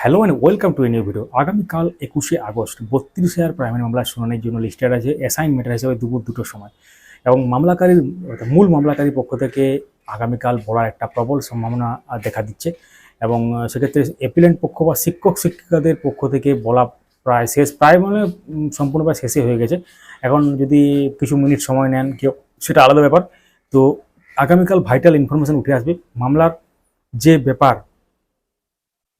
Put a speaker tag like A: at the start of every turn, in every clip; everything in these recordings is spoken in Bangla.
A: Hello and welcome to a new video আগামীকাল একুশে আগস্ট, বত্রিশ হাজার প্রাইমারি মামলার শুনানির জন্য লিস্টেড আছে অ্যাসাইনমেন্ট হিসেবে দুপুর দুটোর সময়। এবং মামলাকারীর মূল মামলাকারীর পক্ষ থেকে আগামীকাল বলার একটা প্রবল সম্ভাবনা দেখা দিচ্ছে। এবং সেক্ষেত্রে এপিলেন্ট পক্ষ বা শিক্ষক, শিক্ষিকাদের পক্ষ থেকে বলা প্রায় শেষ, প্রায় মানে সম্পূর্ণভাবে শেষই হয়ে গেছে। এখন যদি কিছু মিনিট সময় নেন, কেউ, সেটা আলাদা ব্যাপার। তো আগামীকাল ভাইটাল ইনফরমেশন উঠে আসবে। মামলার যে ব্যাপার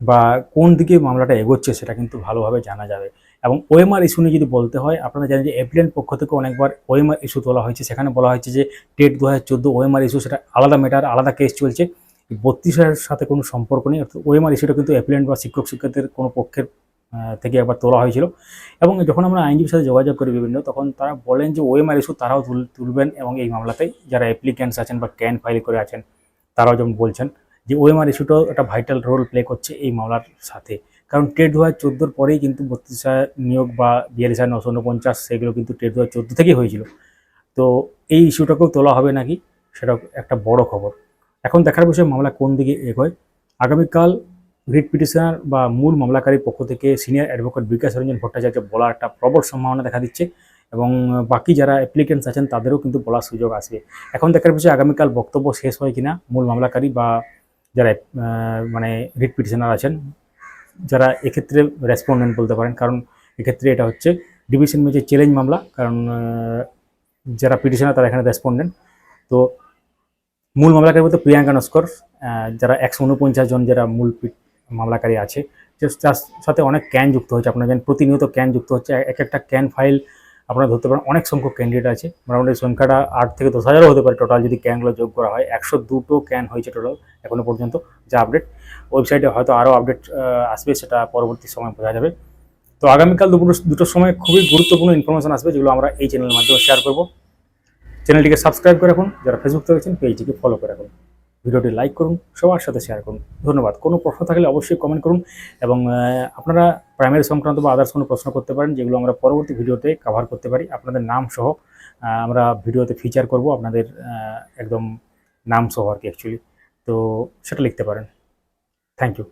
A: বা কোন দিকে মামলাটা এগোচ্ছে সেটা কিন্তু ভালোভাবে জানা যাবে। এবং ওএমআর ইস্যু নিয়ে যদি বলতে হয়, আপনারা জানেন যে এপ্রিলেন্ট পক্ষ থেকে অনেকবার ওএমআর ইস্যু তোলা হয়েছে। সেখানে বলা হয়েছে যে টেট দু হাজার চোদ্দ ওএমআর ইস্যু, সেটা আলাদা ম্যাটার আলাদা কেস চলছে। বত্রিশ বত্রিশের সাথে কোনো সম্পর্ক নেই, অর্থাৎ ওএমআর ইস্যুটা কিন্তু অ্যাপ্লিয়েন্ট বা শিক্ষক শিক্ষকদের কোনো পক্ষের থেকে একবার তোলা হয়েছিল। এবং যখন আমরা আইনজীবীর সাথে যোগাযোগ করি বিভিন্ন, তখন তারা বলেন যে ওএমআর ইস্যু তারাও তুল- তুলবেন এবং এই মামলাতেই যারা অ্যাপ্লিক্যান্টস আছেন বা ক্যান ফাইল করে আছেন, তারাও যেমন বলছেন যে ওএমআর ইস্যুটাও একটা ভাইটাল রোল প্লে করছে এই মামলার সাথে। কারণ টেট দু হাজার চোদ্দোর পরেই কিন্তু বত্রিশ হাজার নিয়োগ বা বিয়াল্লিশ হাজার নশো উনপঞ্চাশ সেগুলো কিন্তু টেট দু হাজার চোদ্দ থেকেই হয়েছিল। তো এই ইস্যুটাকেও তোলা হবে নাকি সেটা একটা বড় খবর। এখন দেখার বিষয় মামলা কোন দিকে এগোয়। আগামীকাল রিট পিটিশনার বা মূল মামলাকারীর পক্ষ থেকে সিনিয়র অ্যাডভোকেট বিকাশ রঞ্জন ভট্টাচার্য বলার একটা প্রবল সম্ভাবনা দেখা দিচ্ছে এবং বাকি যারা অ্যাপ্লিকেন্টস আছেন তাদেরও কিন্তু বলার সুযোগ আসবে। এখন দেখার বিষয় আগামীকাল বক্তব্য শেষ হয় কিনা, মূল মামলাকারী বা যারা মানে রিট পিটিশনার আছেন, যারা এক্ষেত্রে রেসপন্ডেন্ট বলতে পারেন, কারণ এক্ষেত্রে এটা হচ্ছে ডিভিশন বেঞ্চের চ্যালেঞ্জ মামলা, কারণ যারা পিটিশনার তারা এখানে রেসপন্ডেন্ট তো মূল মামলাকারী বলতে প্রিয়াঙ্কা নস্কর যারা একশো উনপঞ্চাশ জন যারা মূল মামলাকারী আছে যার সাথে অনেক ক্যান যুক্ত হচ্ছে আপনারা জানেন, প্রতিনিয়ত ক্যান যুক্ত হচ্ছে, এক একটা ক্যান ফাইল আপনারা ধরতে পারেন অনেক সংখ্যক ক্যান্ডিডেট আছে। মোটামুটি সংখ্যাটা আট থেকে দশ হাজারও হতে পারে টোটাল যদি ক্যানগুলো যোগ করা হয়। একশো দুটো ক্যান হয়েছে টোটাল এখনও পর্যন্ত যা আপডেট ওয়েবসাইটে হয়তো আরও আপডেট আসবে, সেটা পরবর্তী সময় বোঝা যাবে। তো আগামীকাল দুপুর, দুটোর সময় খুবই গুরুত্বপূর্ণ ইনফরমেশন আসবে যেগুলো আমরা এই চ্যানেলের মাধ্যমে শেয়ার করব। চ্যানেলটিকে সাবস্ক্রাইব করে রাখুন। যারা ফেসবুক থেকে পেজটিকে ফলো করে রাখুন। ভিডিওটি লাইক করুন, সবার সাথে শেয়ার করুন। ধন্যবাদ। কোনো প্রশ্ন থাকলে অবশ্যই কমেন্ট করুন এবং আপনারা প্রাইমারি সংক্রান্ত বা আদার্স কোনো প্রশ্ন করতে পারেন যেগুলো আমরা পরবর্তী ভিডিওতে কভার করতে পারি। আপনাদের নাম সহ আমরা ভিডিওতে ফিচার করব, আপনাদের একদম নাম সহ আর কি অ্যাকচুয়ালি তো সেটা লিখতে পারেন। Thank you